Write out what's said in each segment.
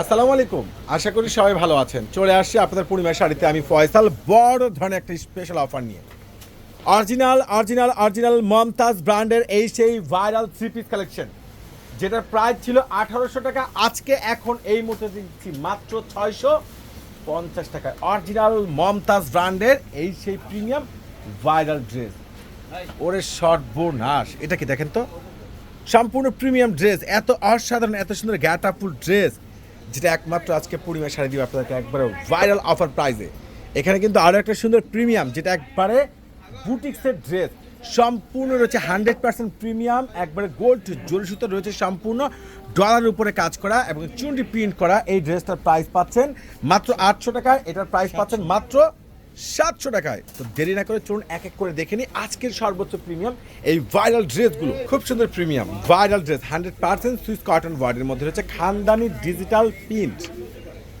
আসসালামু আলাইকুম। আশা করি সবাই ভালো আছেন। চলে আসছি আপনাদের পূর্ণিমা শাড়িতে। আমি ফয়সাল, বড় ধরনের একটা স্পেশাল অফার নিয়ে। অরিজিনাল অরিজিনাল অরিজিনাল মমতাজ ব্র্যান্ডের এই সেই ভাইরাল থ্রি পিস কালেকশন যেটার প্রাইস ছিল আঠারোশো টাকা। আজকে এখন এই মুহূর্তে দিচ্ছি মাত্র ছয়শো পঞ্চাশ টাকায় অরিজিনাল মমতাজ ব্র্যান্ডের এই সেই প্রিমিয়াম ভাইরাল ড্রেস ওরে সর্বনাশ। এটা কি দেখেন তো? সম্পূর্ণ প্রিমিয়াম ড্রেস এত অসাধারণ, এত সুন্দর গ্যাটাফুল ড্রেস যেটা একমাত্র আজকে পূর্ণিমা শাড়ি দিব আপনাদেরকে একবারে ভাইরাল অফার প্রাইজে এখানে কিন্তু আরও একটা সুন্দর প্রিমিয়াম যেটা একবারে বুটিক্সের ড্রেস সম্পূর্ণ রয়েছে হান্ড্রেড পার্সেন্ট প্রিমিয়াম একবারে গোল্ড জরি সুতো রয়েছে সম্পূর্ণ। ডলার উপরে কাজ করা এবং চুনটি প্রিন্ট করা এই ড্রেসটার প্রাইস পাচ্ছেন মাত্র আটশো টাকায়। এটার প্রাইস পাচ্ছেন মাত্র সাতশো টাকায়। তো দেরি না করে চলুন এক এক করে দেখে নিই আজকের সর্বোচ্চ প্রিমিয়াম, এই ভাইরাল ড্রেসগুলো খুব সুন্দর premium viral dress hundred percent Swiss cotton ওয়ার্ডের মধ্যে রয়েছে খানদানি ডিজিটাল প্রিন্ট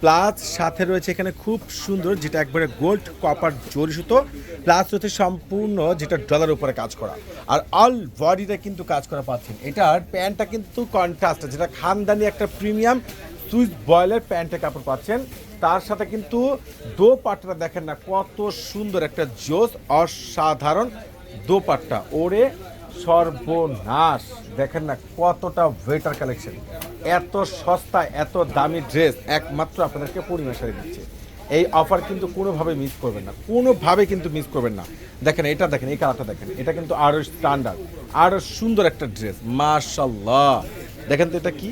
প্লাস সাথে রয়েছে এখানে খুব সুন্দর যেটা একবারে গোল্ড কপার জরি সুতো। প্লাস রয়েছে সম্পূর্ণ যেটা ডলার উপরে কাজ করা। আর অল বডিটা কিন্তু কাজ করা পাচ্ছেন। এটার প্যান্টটা কিন্তু কন্ট্রাস্ট যেটা খানদানি একটা প্রিমিয়াম সুইস বয়েলের প্যান্টের কাপড় পাচ্ছেন। তার সাথে কিন্তু দোপাট্টাটা দেখেন না, কত সুন্দর একটা জোস, অসাধারণ দোপাট্টা। ওরে সর্বনাশ, দেখেন না কতটা ওয়েটার কালেকশন। এত সস্তা, এত দামি ড্রেস একমাত্র আপনাদেরকে পূর্ণিমা শাড়ি দিচ্ছে। এই অফার কিন্তু কোনোভাবে মিস করবেন না, কোনোভাবে কিন্তু মিস করবেন না। দেখেন, এটা দেখেন, এই কালারটা দেখেন, এটা কিন্তু আরও স্ট্যান্ডার্ড আরও সুন্দর একটা ড্রেস মাশাল্লাহ দেখেন তো এটা কি?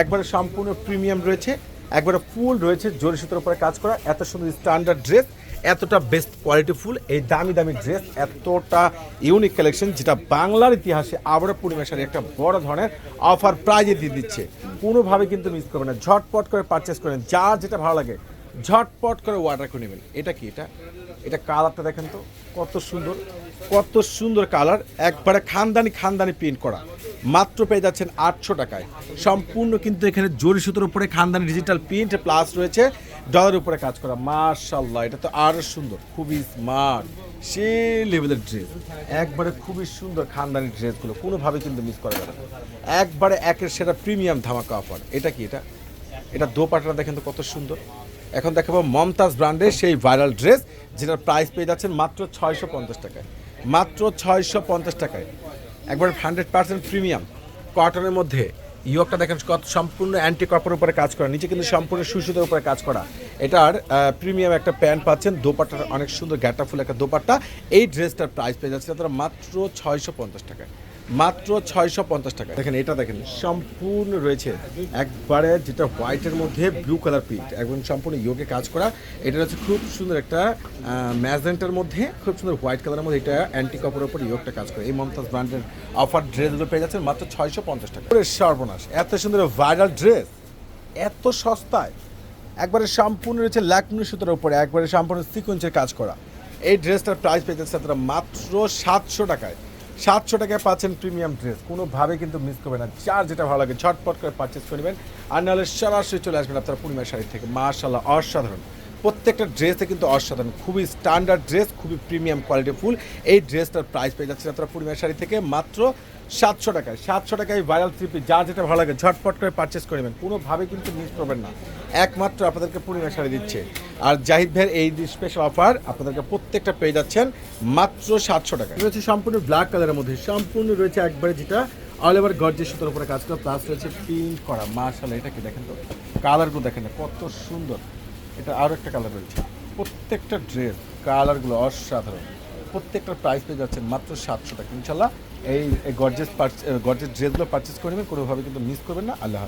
একবারে সম্পূর্ণ প্রিমিয়াম রয়েছে একবারে ফুল রয়েছে, জরি সুতোর উপরে কাজ করা, এত সুন্দর স্ট্যান্ডার্ড ড্রেস এতটা বেস্ট কোয়ালিটি ফুল, এই দামি দামি ড্রেস এতটা ইউনিক কালেকশন যেটা বাংলার ইতিহাসে আবারও পূর্ণিমা শাড়ি একটা বড় ধরনের অফার প্রাইজে দিয়ে দিচ্ছে। কোনোভাবে কিন্তু মিস করবেন না। ঝটপট করে পারচেস করেন, যার যেটা ভালো লাগে, ঝটপট করে অর্ডার করে নেবেন। এটা কি এটা? এটা কালারটা দেখেন তো, কত সুন্দর কত সুন্দর কালার একবারে খানদানি খানদানি প্রিন্ট করা। মাত্র পেয়ে যাচ্ছেন আটশো টাকায়। সম্পূর্ণ কিন্তু এখানে জরি সুতোর উপরে খানদানি ডিজিটাল প্রিন্ট প্লাস রয়েছে। ডলার উপরে কাজ করা। মার্শাল্লাহ এটা তো আরও সুন্দর। খুবই স্মার্ট সে লেভেলের ড্রেস একবারে খুবই সুন্দর খানদানি ড্রেসগুলো কোনোভাবে কিন্তু মিস করা যাবে না। একবারে একের সেটা প্রিমিয়াম ধামাকা অফার এটা কি এটা? এটা দোপাট্টা দেখেন তো কত সুন্দর। এখন দেখাবো মমতাজ ব্র্যান্ডের সেই ভাইরাল ড্রেস যেটার প্রাইস পেয়ে যাচ্ছেন মাত্র ছয়শো পঞ্চাশ টাকায়। মাত্র ছয়শো পঞ্চাশ টাকায়। একবার হান্ড্রেড পার্সেন্ট প্রিমিয়াম কটনের মধ্যে ইয়কটা দেখেন কত সম্পূর্ণ অ্যান্টি কপার উপরে কাজ করা। নিচে কিন্তু সম্পূর্ণ সুসুদের উপরে কাজ করা। এটার প্রিমিয়াম একটা প্যান্ট পাচ্ছেন। দোপাট্টার অনেক সুন্দর গ্যাটাফুল একটা দোপাট্টা। এই ড্রেসটার প্রাইস পেয়ে যাচ্ছে তারা মাত্র ছয়শো পঞ্চাশ টাকায়। মাত্র ছয়শো পঞ্চাশ টাকা দেখেন, এটা দেখেন, সম্পূর্ণ রয়েছে। একবারে যেটা হোয়াইটের মধ্যে ব্লু কালার প্রিন্ট একদম সম্পূর্ণ ইয়োগে কাজ করা। এটা হচ্ছে খুব সুন্দর একটা ম্যাজেন্টার মধ্যে, খুব সুন্দর হোয়াইট কালারের মধ্যে এটা অ্যান্টি কাপড়ের উপর ইয়োগটা কাজ করে। এই মমতাজ ব্র্যান্ডের অফার ড্রেসগুলো পেয়ে যাচ্ছেন মাত্র ছয়শো পঞ্চাশ টাকা সর্বনাশ, এত সুন্দর ভাইরাল ড্রেস এত সস্তায়। একবারে সম্পূর্ণ রয়েছে ল্যাকমি সুতোর উপরে, একবারে সম্পূর্ণ সিকোয়েন্সের কাজ করা। এই ড্রেসটার প্রাইস পেয়ে যাচ্ছে মাত্র সাতশো টাকায়। সাতশো টাকায় পাচ্ছেন প্রিমিয়াম ড্রেস কোনোভাবে কিন্তু মিস করবেন না। যার যেটা ভালো লাগে, ঝটপট করে পারচেস করে নেবেন। আর নাহলে সরাসরি চলে আসবেন আপনার পূর্ণিমা শাড়ি থেকে। মার্শাল্লাহ অসাধারণ। প্রত্যেকটা ড্রেসে কিন্তু অসাধারণ, খুবই স্ট্যান্ডার্ড ড্রেস খুবই প্রিমিয়াম কোয়ালিটি ফুল। এই ড্রেসটার প্রাইস পেয়ে যাচ্ছে আপনারা পূর্ণিমা শাড়ি থেকে মাত্র সাতশো টাকায়। সাতশো টাকায় ভাইরাল থ্রিপি যা যেটা ভালো লাগে, ঝটপট করে পারচেস করে নেবেন। কোনোভাবে কিন্তু মিস করবেন না। একমাত্র আপনাদেরকে পূর্ণিমা শাড়ি দিচ্ছে। আর জাহিদ ভাইয়ের এই স্পেশাল অফার আপনাদেরকে প্রত্যেকটা পেয়ে যাচ্ছেন মাত্র সাতশো টাকা রয়েছে সম্পূর্ণ ব্ল্যাক কালারের মধ্যে, সম্পূর্ণ রয়েছে একবারে যেটা অল ওভার গর্জের সুতোর উপরে কাজ করা প্লাস রয়েছে প্রিন্ট করা। মার্শাল এটা কি দেখেন তো? কালারগুলো দেখেন না, কত সুন্দর। এটা আরও একটা কালার রয়েছে। প্রত্যেকটা ড্রেস কালারগুলো অসাধারণ। প্রত্যেকটা প্রাইস পেয়ে যাচ্ছেন মাত্র সাতশো টাকা। ইনশাল্লাহ এই গর্জেস গর্জেস ড্রেসগুলো পারচেস করে নেবেন, কোনোভাবে কিন্তু মিস করবেন না। আল্লাহ